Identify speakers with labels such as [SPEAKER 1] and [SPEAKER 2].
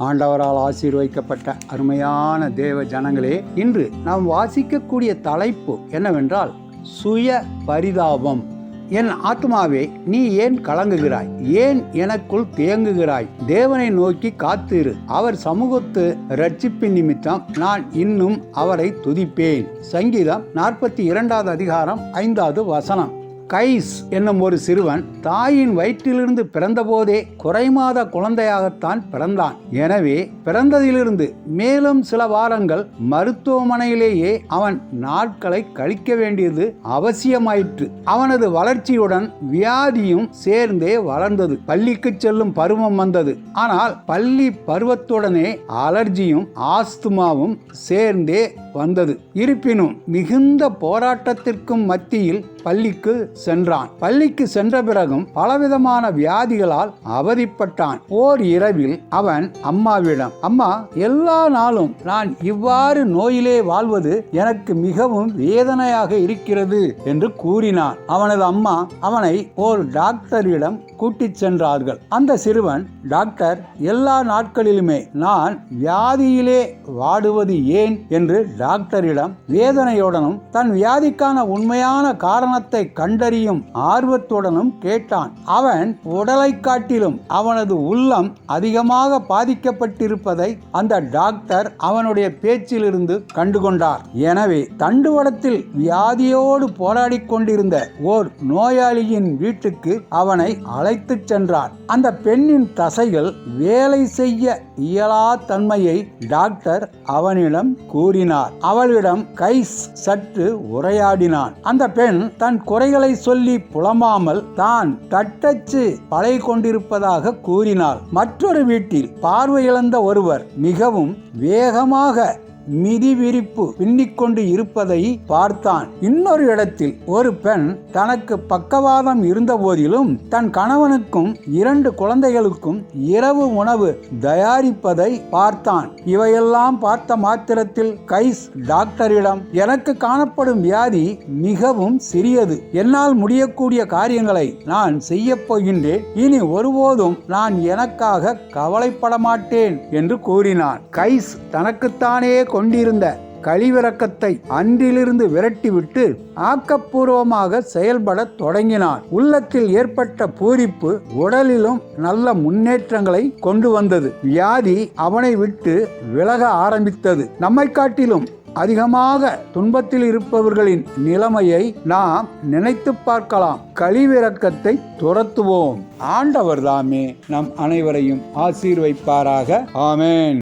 [SPEAKER 1] ஆண்டவரால் ஆசீர்வதிக்கப்பட்ட அருமையான தேவ ஜனங்களே இன்று நாம் வாசிக்கக்கூடிய தலைப்பு என்னவென்றால் சுய பரிதாபம். என் ஆத்மாவே நீ ஏன் கலங்குகிறாய்? ஏன் எனக்குள் தேங்குகிறாய்? தேவனை நோக்கி காத்திரு. அவர் சமூகத்து ரட்சிப்பின் நிமித்தம் நான் இன்னும் அவரை துதிப்பேன். சங்கீதம் நாற்பத்தி இரண்டாவது அதிகாரம் ஐந்தாவது வசனம். கைஸ் என்னும் ஒரு சிறுவன் தாயின் வயிற்றிலிருந்து பிறந்தபோதே குறைமாத குழந்தையாகத்தான் பிறந்தான். எனவே பிறந்ததிலிருந்து மேலும் சில வாரங்கள் மருத்துவமனையிலேயே அவன் நாட்களை கழிக்க வேண்டியது அவசியமாயிற்று. அவனது வளர்ச்சியுடன் வியாதியும் சேர்ந்தே வளர்ந்தது. பள்ளிக்கு செல்லும் பருவம் வந்தது. ஆனால் பள்ளி பருவத்துடனே அலர்ஜியும் ஆஸ்துமாவும் சேர்ந்தே வந்தது. இருப்பினும் மிகுந்த போராட்டத்திற்கும் மத்தியில் பள்ளிக்கு சென்றான். பள்ளிக்கு சென்ற பிறகும் பலவிதமான வியாதிகளால் அவதிப்பட்டான். ஓர் இரவில் அவன் அம்மாவிடம் அம்மா எல்லா நாளும் நான் இவ்வாறு நோயிலே வாழ்வது எனக்கு மிகவும் வேதனையாக இருக்கிறது என்று கூறினான். அவனது அம்மா அவனை ஓர் டாக்டரிடம் கூட்டிச் சென்றார்கள். அந்த சிறுவன் டாக்டர் எல்லா நாட்களிலுமே நான் வியாதியிலே வாடுவது ஏன்? என்று டாக்டரிடம் வேதனையுடனும் தன் வியாதிக்கான உண்மையான காரணத்தை கண்டறியும் ஆர்வத்துடனும் கேட்டான். அவன் உடலை காட்டிலும் அவனது உள்ளம் அதிகமாக பாதிக்கப்பட்டிருப்பதை அந்த டாக்டர் அவனுடைய பேச்சிலிருந்து கண்டுகொண்டார். எனவே தண்டுவடத்தில் வியாதியோடு போராடிக் கொண்டிருந்த ஓர் நோயாளியின் வீட்டுக்கு அவனை அழைத்துச் சென்றார். அந்த பெண்ணின் தசைகள் வேலை செய்ய இயலா தன்மையை டாக்டர் அவனிடம் கூறினார். அவளிடம் கைஸ் சற்று உரையாடினான். அந்த பெண் தன் குறைகளை சொல்லி புலமாமல் தான் தட்டச்சு பழை கொண்டிருப்பதாக கூறினார் மற்றொரு வீட்டில் பார்வையிழந்த ஒருவர் மிகவும் வேகமாக மிதி விரிப்பு பின்னிக்கொண்டு இருப்பதை பார்த்தான். இன்னொரு இடத்தில் ஒரு பெண் தனக்கு பக்கவாதம் இருந்த போதிலும் தன் கணவனுக்கும் இரண்டு குழந்தைகளுக்கும் இரவு உணவு தயாரிப்பதை பார்த்தான். இவையெல்லாம் பார்த்த மாத்திரத்தில் கைஸ் டாக்டரிடம் எனக்கு காணப்படும் வியாதி மிகவும் சிறியது. என்னால் முடியக்கூடிய காரியங்களை நான் செய்ய போகின்றேன். இனி ஒருபோதும் நான் எனக்காக கவலைப்பட மாட்டேன் என்று கூறினான். கைஸ் தனக்குத்தானே கொண்டிருந்த கழிவிறக்கத்தை அன்றிலிருந்து விரட்டிவிட்டு ஆக்கப்பூர்வமாக செயல்பட தொடங்கினார். உள்ளத்தில் ஏற்பட்ட பூரிப்பு உடலிலும் நல்ல முன்னேற்றங்களை கொண்டு வந்தது. வியாதி அவனை விட்டு விலக ஆரம்பித்தது. நம்மை காட்டிலும் அதிகமாக துன்பத்தில் இருப்பவர்களின் நிலைமையை நாம் நினைத்து பார்க்கலாம். கழிவிறக்கத்தை துரத்துவோம். ஆண்டவர் தாமே நம் அனைவரையும் ஆசீர்வைப்பாராக. ஆமேன்.